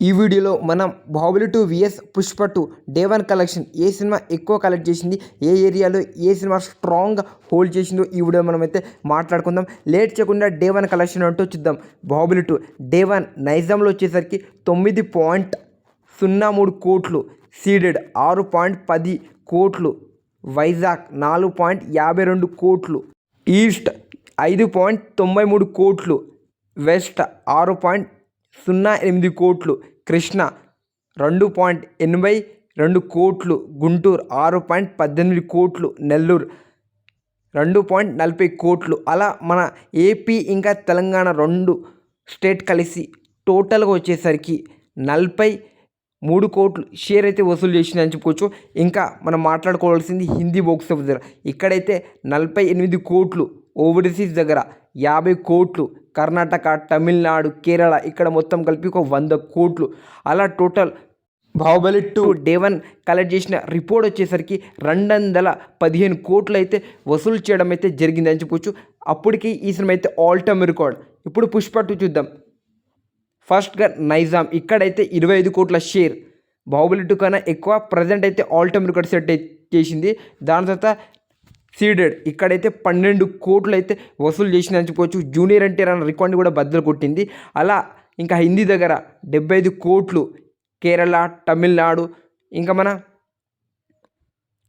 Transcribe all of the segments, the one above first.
ఈ వీడియోలో మనం Baahubali two vs Pushpa two day one collection ఏ సినిమా ఎక్కువ కలెక్ట్ చేసింది ఏ ఏరియాలో ఏ సినిమా స్ట్రాంగ్గా హోల్డ్ చేసిందో ఈ వీడియో మనం అయితే మాట్లాడుకుందాం. లేట్ చేయకుండా డే వన్ కలెక్షన్ అంటూ చూద్దాం. బాహుబలి టూ డే వన్ నైజాంలో వచ్చేసరికి తొమ్మిది పాయింట్ సున్నా మూడు కోట్లు సీడెడ్ ఆరు పాయింట్ పది కోట్లు వైజాగ్ నాలుగు పాయింట్ యాభై రెండు కోట్లు ఈస్ట్ ఐదు పాయింట్ తొంభై మూడు కోట్లు వెస్ట్ ఆరు పాయింట్ సున్నా ఎనిమిది కోట్లు కృష్ణ రెండు పాయింట్ ఎనభై రెండు కోట్లు గుంటూరు ఆరు పాయింట్ పద్దెనిమిది కోట్లు నెల్లూరు రెండు పాయింట్ నలభై కోట్లు. అలా మన ఏపీ ఇంకా తెలంగాణ రెండు స్టేట్ కలిసి టోటల్గా వచ్చేసరికి నలభై మూడు కోట్లు షేర్ అయితే వసూలు చేసిందని చెప్పుకోవచ్చు. ఇంకా మనం మాట్లాడుకోవాల్సింది హిందీ బాక్స్ ఆఫీస్ దగ్గర. ఇక్కడైతే నలభై ఎనిమిది కోట్లు ఓవర్సీస్ దగ్గర యాభై కోట్లు కర్ణాటక తమిళనాడు కేరళ ఇక్కడ మొత్తం కలిపి ఒక వంద కోట్లు. అలా total Baahubali two. Day one collect చేసిన రిపోర్ట్ వచ్చేసరికి రెండు వందల పదిహేను కోట్లు అయితే వసూలు చేయడం అయితే జరిగిందని చెప్పొచ్చు. అప్పటికి ఈ సినిమా అయితే ఆల్ టైమ్ రికార్డ్ ఇప్పుడు పుష్ప టూ చూద్దాం. ఫస్ట్గా నైజాం. ఇక్కడైతే ఇరవై ఐదు కోట్ల షేర్ బాహుబలి టూ కన్నా ఎక్కువ ప్రజెంట్ అయితే ఆల్ టైమ్ రికార్డ్ సెట్ చేసింది. దాని తర్వాత సీడెడ్. ఇక్కడైతే పన్నెండు కోట్లు అయితే వసూలు చేసిందని చెప్పవచ్చు జూనియర్ ఎన్టీఆర్ అన్న రికార్డ్ని కూడా బద్దలు కొట్టింది. అలా ఇంకా హిందీ దగ్గర డెబ్బై ఐదు కోట్లు కేరళ తమిళనాడు ఇంకా మన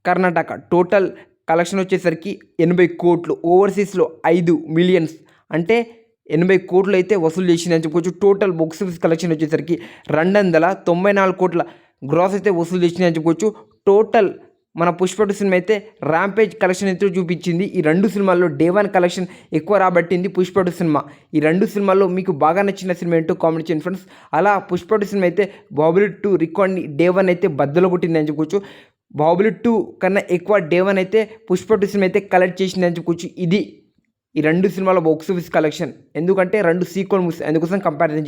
కర్ణాటక టోటల్ కలెక్షన్ వచ్చేసరికి ఎనభై కోట్లు. ఓవర్సీస్లో ఐదు మిలియన్స్. అంటే ఎనభై కోట్లు అయితే వసూలు చేసిందని చెప్పుకోవచ్చు. టోటల్ బాక్స్ ఆఫీస్ కలెక్షన్ వచ్చేసరికి రెండు వందల తొంభై నాలుగు కోట్ల గ్రాస్ అయితే వసూలు చేసిందని చెప్పుకోవచ్చు. టోటల్ మన పుష్పటు సినిమా అయితే ర్యాంపేజ్ కలెక్షన్ అయితే చూపించింది. ఈ రెండు సినిమాల్లో డే వన్ కలెక్షన్ ఎక్కువ రాబట్టింది పుష్పటు సినిమా. ఈ రెండు సినిమాల్లో మీకు బాగా నచ్చిన సినిమా ఏంటో కామెంట్ చేయండి ఫ్రెండ్స్ అలా పుష్పటు సినిమా అయితే బాహుబలి టూ రికార్డ్ని డే వన్ అయితే బద్దలు కొట్టింది అని చెప్పుకోవచ్చు బాహుబలి టూ కన్నా ఎక్కువ డే వన్ అయితే పుష్ప టూ సినిమా అయితే కలెక్ట్ చేసింది అని చెప్పుకోవచ్చు ఇది ఈ రెండు సినిమాల బాక్స్ ఆఫీస్ కలెక్షన్ ఎందుకంటే రెండు సీక్వల్ మూవీస్ అందుకోసం కంపారిజన్